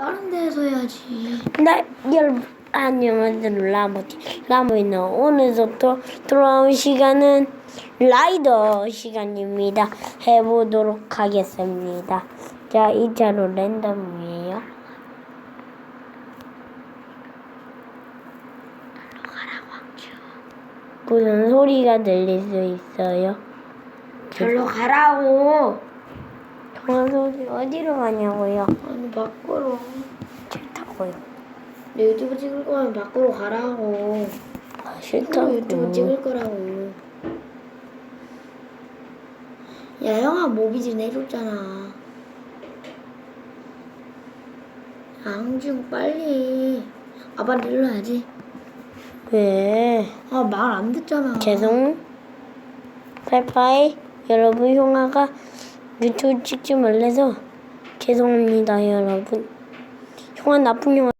다른 데서 해야지. 나 여러분 안녕하세요 라모티 라모이는 오늘부터 돌아온 시간은 라이더 시간입니다 해보도록 하겠습니다 자 2차로 랜덤이에요 무슨 소리가 들릴 수 있어요 절로 가라고. 소리 어디로 가냐고요 아니 밖으로. 싫다고요 내 유튜브 찍을 거면 밖으로 가라고. 아, 형 유튜브 싫다고 찍을 거라고. 야 형아 모비지 내줬잖아. 양중 빨리. 아빠 눌러야지. 왜 아 말 안 듣잖아. 죄송. 파이파이. 여러분, 형아가 유튜브 찍지 말래서 죄송합니다, 여러분. 형아 나쁜 형아.